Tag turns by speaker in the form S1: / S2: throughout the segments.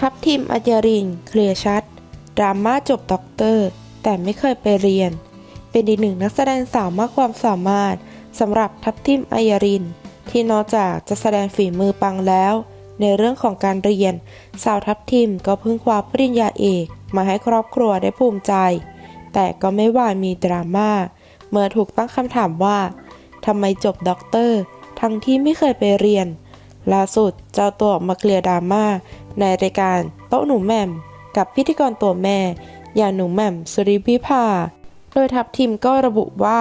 S1: ทัพทีมอัญญาริน เคลียร์ชัด ดราม่าจบด็อกเตอร์ แต่ไม่เคยไปเรียน เป็นอีกหนึ่งนักแสดงสาวมากความสามารถสำหรับทัพทีมอัญญาริน ที่นอกจากจะแสดงฝีมือปังแล้ว ในเรื่องของการเรียน สาวทัพทีมก็เพิ่งคว้าปริญญาเอกมาให้ครอบครัวได้ภูมิใจ แต่ก็ไม่ว่ามีดราม่าเมื่อถูกตั้งคำถามว่าทำไมจบด็อกเตอร์ ทั้งที่ไม่เคยไปเรียนล่าสุดเจ้าตัวออกมาเคลียร์ดราม่า ในรายการโต๊ะหนูแหม่ม กับพิธีกรตัวแม่ อย่างหนูแหม่มสุริพิภาโดยทัพทีมก็ระบุว่า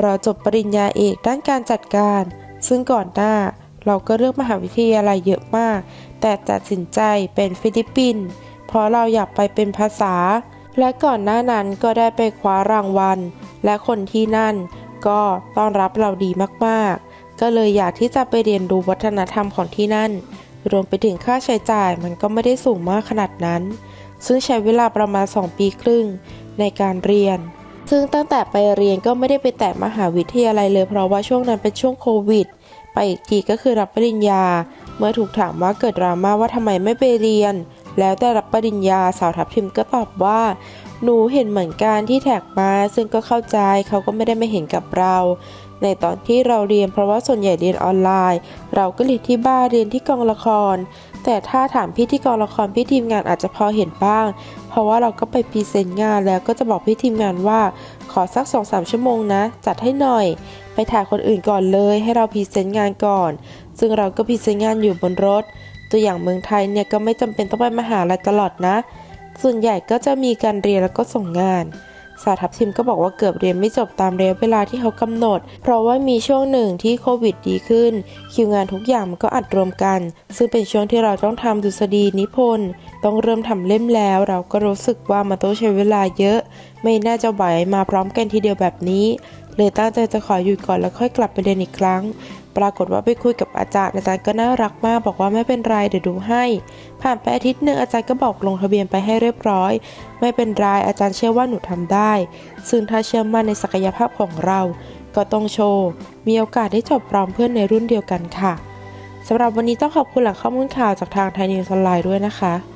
S1: เราจบปริญญาเอกด้านการจัดการ ซึ่งก่อนหน้าเราก็เลือกมหาวิทยาลัยเยอะมาก แต่ตัดสินใจเป็นฟิลิปปินส์เพราะเราอยากไปเป็นภาษา และก่อนหน้านั้นก็ได้ไปคว้ารางวัล และคนที่นั่นก็ต้อนรับเราดีมากๆ ก็เลยอยากที่จะไปเรียนรู้วัฒนธรรมของที่นั่น รวมไปถึงค่าใช้จ่ายมันก็ไม่ได้สูงมากขนาดนั้น ซึ่งใช้เวลาประมาณ 2 ปีครึ่งในการเรียน ซึ่งตั้งแต่ไปเรียนก็ไม่ได้ไปแตะมหาวิทยาลัยเลยเพราะว่าช่วงนั้นเป็นช่วงโควิด ไปอีกทีก็คือรับปริญญา เมื่อถูกถามว่าเกิดดราม่าว่าทำไมไม่ไปเรียน แล้วได้รับปริญญาสาวทัพทิมก็ตอบว่า หนูเห็นเหมือนกันที่แท็กมา ซึ่งก็เข้าใจเขาก็ไม่ได้ไมาเห็นกับเรา ในตอนที่เราเรียนเพราะว่าส่วนใหญ่เรียนออนไลน์ เราก็เรียนที่บ้านเรียนที่กองละคร แต่ถ้าถามพี่ที่กองละครพี่ทีมงานอาจจะพอเห็นบ้าง เพราะว่าเราก็ไปพรีเซนต์งานแล้วก็จะบอกพี่ทีมงานว่า ขอสัก2-3ชั่วโมงนะ จัดให้หน่อย ไปถ่ายคนอื่นก่อนเลย ให้เราพรีเซนต์งานก่อนซึ่งเราก็พรีเซนต์งานอยู่บนรถ ตัวอย่างเมืองไทยเนี่ยก็ไม่จำเป็นต้องไปมหาลัยตลอดนะ ส่วนใหญ่ก็จะมีการเรียนแล้วก็ส่งงาน สาทับทิมก็บอกว่าเกือบเรียนไม่จบตามระยะเวลาที่เขากำหนด เพราะว่ามีช่วงหนึ่งที่โควิดดีขึ้น คิวงานทุกอย่างมันก็อัดรวมกัน ซึ่งเป็นช่วงที่เราต้องทำดุษฎีนิพนธ์ ต้องเริ่มทำเล่มแล้ว เราก็รู้สึกว่ามันต้องใช้เวลาเยอะ ไม่น่าจะไหวมาพร้อมกันทีเดียวแบบนี้ เลยตั้งใจจะขอหยุดก่อนแล้วค่อยกลับไปเรียนอีกครั้ง ปรากฏว่าไปคุยกับอาจารย์อาจารย์ก็น่ารักมาก บอกว่าไม่เป็นไรเดี๋ยวดูให้ ผ่านไปอาทิตย์หนึ่งอาจารย์ก็บอกลงทะเบียนไปให้เรียบร้อย ไม่เป็นไรอาจารย์เชื่อว่าหนูทำได้ ซึ่งถ้าเชื่อมั่นในศักยภาพของเรา ก็ต้องโชว์มีโอกาสได้จบพร้อมเพื่อนในรุ่นเดียวกันค่ะสำหรับวันนี้ต้องขอบคุณหลังข้อมูลข่าวจากทางไทยนิวส์ออนไลน์ด้วยนะคะ